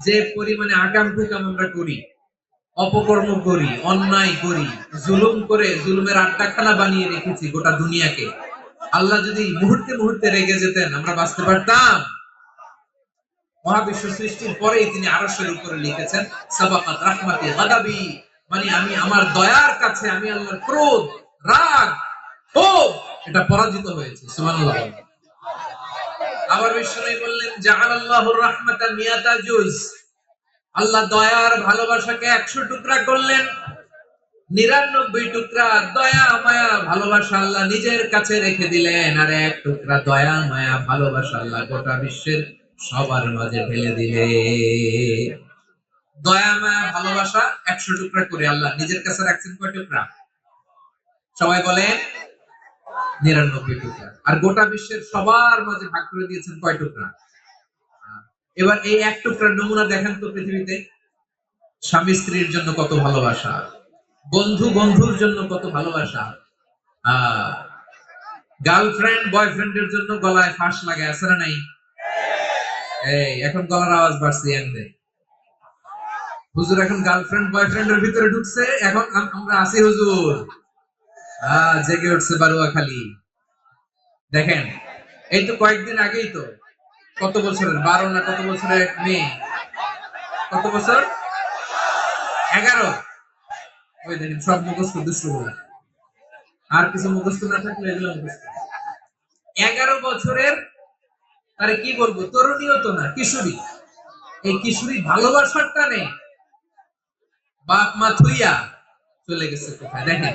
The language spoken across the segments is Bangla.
যে পরিমাণে আগাম কুকাম আমরা করি, অপকর্ম করি, অন্যায় করি, জুলুম করে জুলুমের আড্ডাখানা বানিয়ে রেখেছি গোটা দুনিয়াকে, আল্লাহ যদি মুহূর্তে মুহূর্তে রেগে যেতেন, আমরা বাঁচতে পারতাম। মহাবিশ্ব সৃষ্টির পরেই তিনি আরশের উপরে লিখেছেন, সাবাকাত রাহমাতি গাদাবি মানে আমি আমার দয়ার কাছে, আমি আল্লাহর ক্রোধ, রাগ, ক্ষোভ, এটা পরাজিত হয়েছে, সুবহানাল্লাহ। আবার বিষ্ণু বললেন, জাহানাল্লাহুর রাহমাতা মিয়াতা জুজ। আল্লাহ দয়ার ভালোবাসাকে একশো টুকরা করলেন, নিরানব্বই টুকরা দয়া, মায়া, ভালোবাসা আল্লাহ নিজের কাছে রেখে দিলেন, আর এক টুকরা দয়া, মায়া, ভালোবাসা আল্লাহ গোটা বিশ্বের সবার মাঝে ফেলে দিলে। দয়া, মায়া, ভালোবাসা একশো টুকরা করে আল্লাহ নিজের কাছে রাখছেন কয় টুকরা? সবাই বলে নিরানব্বই টুকরা। আর গোটা বিশ্বের সবার মাঝে ভাগ করে দিয়েছেন কয় টুকরা? এবার এই এক টুকরার নমুনা দেখেন তো পৃথিবীতে। স্বামী স্ত্রীর জন্য কত ভালোবাসা, বন্ধু বন্ধুর জন্য কত ভালোবাসা গার্লফ্রেন্ড বয়ফ্রেন্ডের জন্য গলায় ফাঁস লাগে, আছে না নাই? এই, এখন গলার আওয়াজ বাড়ছে ইয়াংদের হুজুর, এখন গার্লফ্রেন্ড বয়ফ্রেন্ডের ভিতরে ঢুকছে, এখন আমরা আছি হুজুর। জেগে উঠছে বারুয়া খালি দেখেন, এই তো কয়েকদিন আগেই তো, কত বছরের, বারো না কত বছরের এক মেয়ে? কত বছর? এগারো। ওই দেখেন, সব মুখস্থ দুষ্ট আর কিছু মুখস্থ না থাকলে এগুলো মুখস্থ। এগারো বছরের, আরে কি বলব, তরুণীও তো না, কিশোরী। এই কিশোরী ভালোবাসার টানে বাপ মা থুইয়া চলে গেছে কোথায়? দেখেন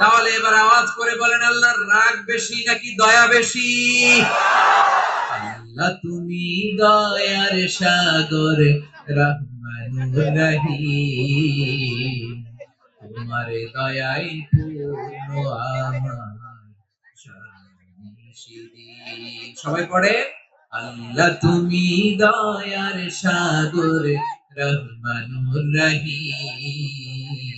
তাহলে এবার আওয়াজ করে বলেন, আল্লাহর রাগ বেশি নাকি দয়া বেশি? আল্লাহ তুমি দয়ার সাগর রহমানুর রহিম। তোমার দয়াই পূর্ণ আমার সবাই পড়ে, আল্লাহ তুমি দয়ার সাগর রহমানুর রহিম।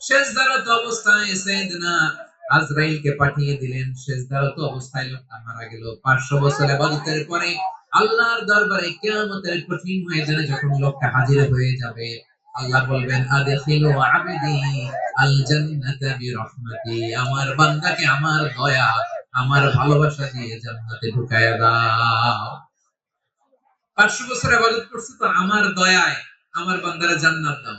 শেষদারত অবস্থায় আজরাইলকে পাঠিয়ে দিলেন। শেষদারত অবস্থায় লোকটা মারা গেল। পাঁচশো বছর ইবাদতের পরে আল্লাহর দরবারে কঠিন যখন লোকটা হাজির হয়ে যাবে, আল্লাহ বলবেন আল আমার বান্দাকে আমার দয়া, আমার ভালোবাসা দিয়ে জান্নাতে ঢুকায়া দাও। পাঁচশো বছর আবাদত করছি তো আমার দয়ায় আমার বান্দারে জান্নাত দাও।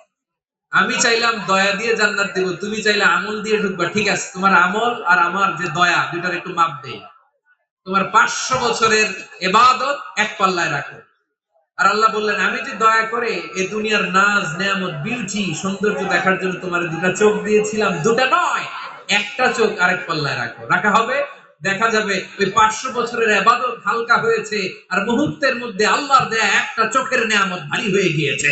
আমি চাইলাম দয়া দিয়ে জান্নাত দেব, তুমি চাইলে আমল দিয়ে ঢুকবা। ঠিক আছে, তোমার আমল আর আমার যে দয়া দুটার একটু মাপ দেই। তোমার পাঁচশো বছরের এবাদত এক পাল্লায় রাখো। আর আল্লাহ বললেন, আমি যে দয়া করে এই দুনিয়ার নাজ, নেয়ামত বিউটি সৌন্দর্য দেখার জন্য তোমার দুটা চোখ দিয়েছিলাম, দুটা নয়, একটা চোখ আরেক পাল্লায় রাখো। রাখা হবে, দেখা যাবে ওই পাঁচশো বছরের আবাদত হালকা হয়েছে, আর মুহূর্তের মধ্যে আল্লাহর দেয়া একটা চোখের নেয়ামত ভারী হয়ে গিয়েছে।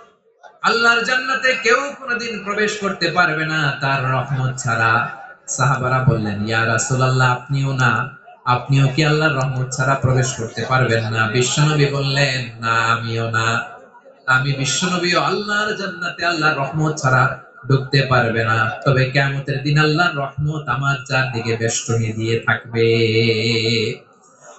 আল্লাহর জান্নাতে কেউ কোনোদিন প্রবেশ করতে পারবে না তার রহমত ছাড়া। সাহাবারা বললেন, ইয়া রাসূলুল্লাহ, আপনিও না। আপনিও কি আল্লাহর রহমত ছাড়া প্রবেশ করতে পারবেন না? বিশ্বনবী বললেন, না, আমিও না। আমি বিশ্বনবীও আল্লাহর জান্নাতে আল্লাহর রহমত ছাড়া ঢুকতে পারবে না। তবে কেয়ামতের দিন আল্লাহর রহমত আমার চারদিকে বেষ্টনী দিয়ে থাকবে।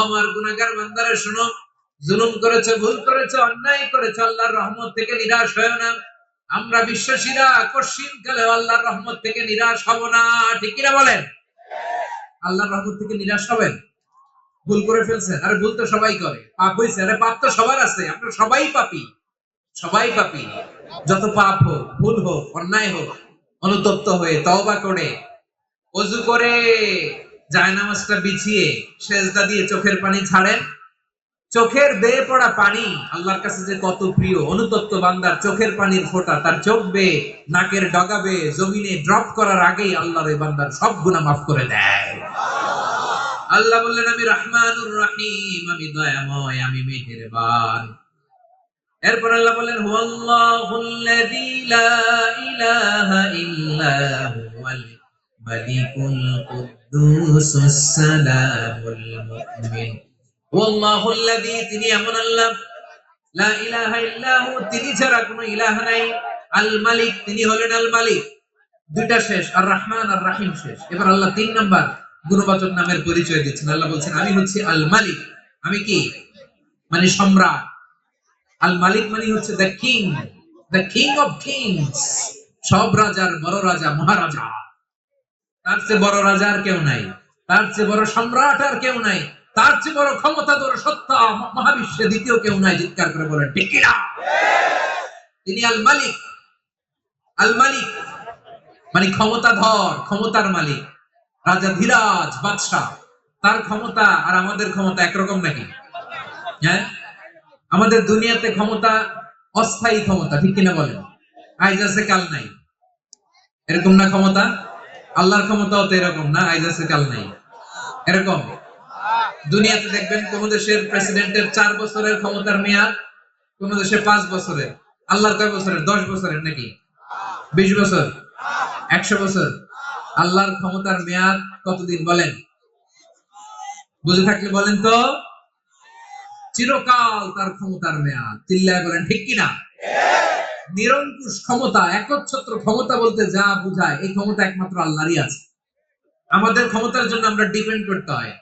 আমার করেছে, ভুল করেছে, অন্যায় করেছে, আল্লাহর থেকে নিরাশ না। আমরা বিশ্বাসীরা কশিন কালে আল্লাহর রহমত থেকে নিরাশ হব না, ঠিক কিনা বলেন? আল্লাহর রহমত থেকে নিরাশ হবেন? ভুল করে ফেলছেন? আরে ভুল তো সবাই করে। পাপ হয়েছে আরে পাপ তো সবার আছে আপনারা সবাই পাপি। সবাই পাপি। যত পাপ হোক, ভুল হোক, অন্যায় হোক অনুতপ্ত হয়ে তওবা করে অজু করে জায়নামাজটা বিছিয়ে সেজদা দিয়ে চোখের পানি ছাড়েন। চোখের বেয়ে পড়া পানি আল্লাহর কাছে যে কত প্রিয়, অনুতপ্ত বান্দার চোখের পানির ফোঁটা, তার চোখ বেয়ে, নাকের ডগা বেয়ে, জমিনে ড্রপ করার আগেই আল্লাহর ওই বান্দার সব গুনাহ মাফ করে দেয়। আল্লাহ বললেন, আমি রহমানুর রহিম, আমি দয়াময়, আমি মেহেরবান। এরপর আল্লাহ বললেন হুয়াল্লাহুল্লাযী লা ইলাহা মালিকুল কুদ্দুসুস সালামুল মুমিন। তিনি এমন আল্লাহ। লা ইলাহা ইল্লা হু, তিনি ছাড়া কোনো ইলাহ নাই। আল মালিক, তিনি হলেন আল মালিক। দুইটা শেষ, আর রহমান আর রাহিম শেষ। এবার আল্লাহ তিন নাম্বার গুণবাচক নামের পরিচয় দিচ্ছেন। আল্লাহ বলছেন, আমি হচ্ছি আল মালিক। আমি কি? মানে সম্রাট। আল মালিক মানে হচ্ছে the king the king of kings সব রাজার বড় রাজা, মহারাজা। তার চেয়ে বড় রাজা আর কেউ নাই। তার চেয়ে বড় সম্রাট আর কেউ নাই। তার চেয়ে বড় ক্ষমতাধর সত্তা মহাবিশ্বে দ্বিতীয় কেউ নাই, চিৎকার করে বলেন কিনা তিনি আল মালিক আল মালিক মানে ক্ষমতাধর, ক্ষমতার মালিক। রাজা ধীরাজ, বাদশাহ। তার ক্ষমতা আর আমাদের ক্ষমতা একরকম নাকি? হ্যাঁ? আমাদের দুনিয়াতে ক্ষমতা অস্থায়ী ক্ষমতা, ঠিক কিনা বলেন? আইজ আছে কাল নাই। এরকম না ক্ষমতা? আল্লাহর ক্ষমতাও তো এরকম না, আইজ আছে কাল নাই। এরকম? দুনিয়াতে দেখবেন কোন দেশের প্রেসিডেন্টের চার বছরের ক্ষমতার মেয়াদ, কোন দেশে পাঁচ বছরের। আল্লাহর কয় বছরের? দশ বছরের নাকি? বিশ বছর? একশো বছর? আল্লাহর ক্ষমতার মেয়াদ কতদিন বলেন? বুঝে থাকলে বলেন তো। চিরকাল তার ক্ষমতার মেয়াদ। চিল্লায় বলেন, ঠিক কিনা? নিরঙ্কুশ ক্ষমতা, একচ্ছত্র ক্ষমতা বলতে যা বোঝায়, এই ক্ষমতা একমাত্র আল্লাহরই আছে। আমাদের ক্ষমতার জন্য আমরা ডিপেন্ড করতে হয়।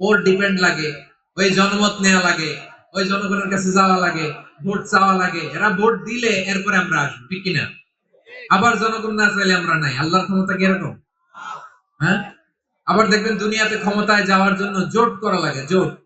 ওর ডিপেন্ড লাগে, ওই জনমত নেওয়া লাগে, ওই জনগণের কাছে যাওয়া লাগে, ভোট চাওয়া লাগে। এরা ভোট দিলে এরপরে আমরা আসব, ঠিক কিনা? আবার জনগণ না চাইলে আমরা নাই। আল্লাহর ক্ষমতা কি এরকম? হ্যাঁ? আবার দেখবেন দুনিয়াতে ক্ষমতায় যাওয়ার জন্য জোট করা লাগে, জোট।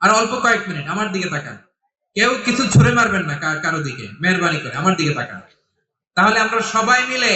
আর অল্প কয়েক মিনিট আমার দিকে তাকান। কেউ কিছু ছুড়ে মারবেন না কারও দিকে। মেহরবানি করে আমার দিকে তাকান। তাহলে আমরা সবাই মিলে